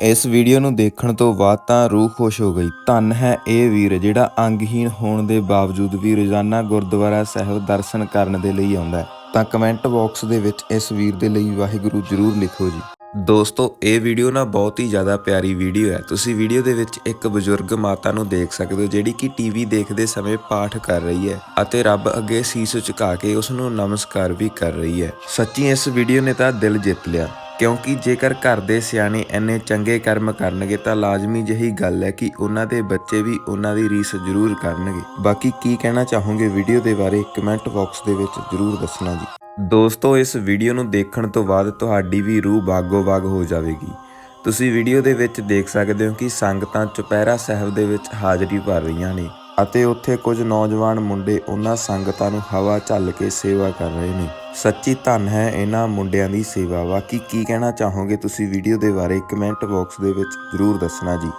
ਇਸ ਵੀਡੀਓ ਨੂੰ ਦੇਖਣ ਤੋਂ ਬਾਅਦ ਤਾਂ ਰੂਹ ਖੁਸ਼ ਹੋ ਗਈ। ਧੰਨ ਹੈ ਇਹ ਵੀਰ ਜਿਹੜਾ ਅੰਗਹੀਣ ਹੋਣ ਦੇ ਬਾਵਜੂਦ ਵੀ ਰੋਜ਼ਾਨਾ ਗੁਰਦੁਆਰਾ ਸਾਹਿਬ ਦਰਸ਼ਨ ਕਰਨ ਦੇ ਲਈ ਆਉਂਦਾ ਹੈ। ਤਾਂ ਕਮੈਂਟ ਬਾਕਸ ਦੇ ਵਿੱਚ ਇਸ ਵੀਰ ਦੇ ਲਈ ਵਾਹਿਗੁਰੂ ਜ਼ਰੂਰ ਲਿਖੋ ਜੀ। ਦੋਸਤੋ, ਇਹ ਵੀਡੀਓ ਨਾ ਬਹੁਤ ਹੀ ਜ਼ਿਆਦਾ ਪਿਆਰੀ ਵੀਡੀਓ ਹੈ। ਤੁਸੀਂ ਵੀਡੀਓ ਦੇ ਵਿੱਚ ਇੱਕ ਬਜ਼ੁਰਗ ਮਾਤਾ ਨੂੰ ਦੇਖ ਸਕਦੇ ਹੋ, ਜਿਹੜੀ ਕਿ ਟੀਵੀ ਦੇਖਦੇ ਸਮੇਂ ਪਾਠ ਕਰ ਰਹੀ ਹੈ ਅਤੇ ਰੱਬ ਅੱਗੇ ਸੀਸ ਝੁਕਾ ਕੇ ਉਸ ਨੂੰ ਨਮਸਕਾਰ ਵੀ ਕਰ ਰਹੀ ਹੈ। ਸੱਚੀ ਇਸ ਵੀਡੀਓ ਨੇ ਤਾਂ ਦਿਲ ਜਿੱਤ ਲਿਆ। ਕਿਉਂਕਿ ਜੇਕਰ ਘਰ ਦੇ ਸਿਆਣੇ ਇੰਨੇ ਚੰਗੇ ਕਰਮ ਕਰਨਗੇ ਤਾਂ ਲਾਜ਼ਮੀ ਜਹੀ ਗੱਲ ਹੈ ਕਿ ਉਹਨਾਂ ਦੇ ਬੱਚੇ ਵੀ ਉਹਨਾਂ ਦੀ ਰੀਸ ਜ਼ਰੂਰ ਕਰਨਗੇ। ਬਾਕੀ ਕੀ ਕਹਿਣਾ ਚਾਹੋਗੇ ਵੀਡੀਓ ਦੇ ਬਾਰੇ ਕਮੈਂਟ ਬਾਕਸ ਦੇ ਵਿੱਚ ਜ਼ਰੂਰ ਦੱਸਣਾ ਜੀ। ਦੋਸਤੋ, ਇਸ ਵੀਡੀਓ ਨੂੰ ਦੇਖਣ ਤੋਂ ਬਾਅਦ ਤੁਹਾਡੀ ਵੀ ਰੂਹ ਬਾਗੋ-ਬਾਗ ਹੋ ਜਾਵੇਗੀ। ਤੁਸੀਂ ਵੀਡੀਓ ਦੇ ਵਿੱਚ ਦੇਖ ਸਕਦੇ ਹੋ ਕਿ ਸੰਗਤਾਂ ਚੁਪਹਿਰਾ ਸਾਹਿਬ ਦੇ ਵਿੱਚ ਹਾਜ਼ਰੀ ਭਰ ਰਹੀਆਂ ਨੇ ਅਤੇ ਉੱਥੇ ਕੁਝ ਨੌਜਵਾਨ ਮੁੰਡੇ ਉਹਨਾਂ ਸੰਗਤਾਂ ਨੂੰ ਹਵਾ ਝੱਲ ਕੇ ਸੇਵਾ ਕਰ ਰਹੇ ਨੇ। ਸੱਚੀ ਧੰਨ ਹੈ ਇਹਨਾਂ ਮੁੰਡਿਆਂ ਦੀ ਸੇਵਾ ਬਾਕੀ ਕੀ ਕਹਿਣਾ ਚਾਹੋਗੇ? ਤੁਸੀਂ ਵੀਡੀਓ ਦੇ ਬਾਰੇ ਕਮੈਂਟ ਬਾਕਸ ਦੇ ਵਿੱਚ ਜ਼ਰੂਰ ਦੱਸਣਾ ਜੀ।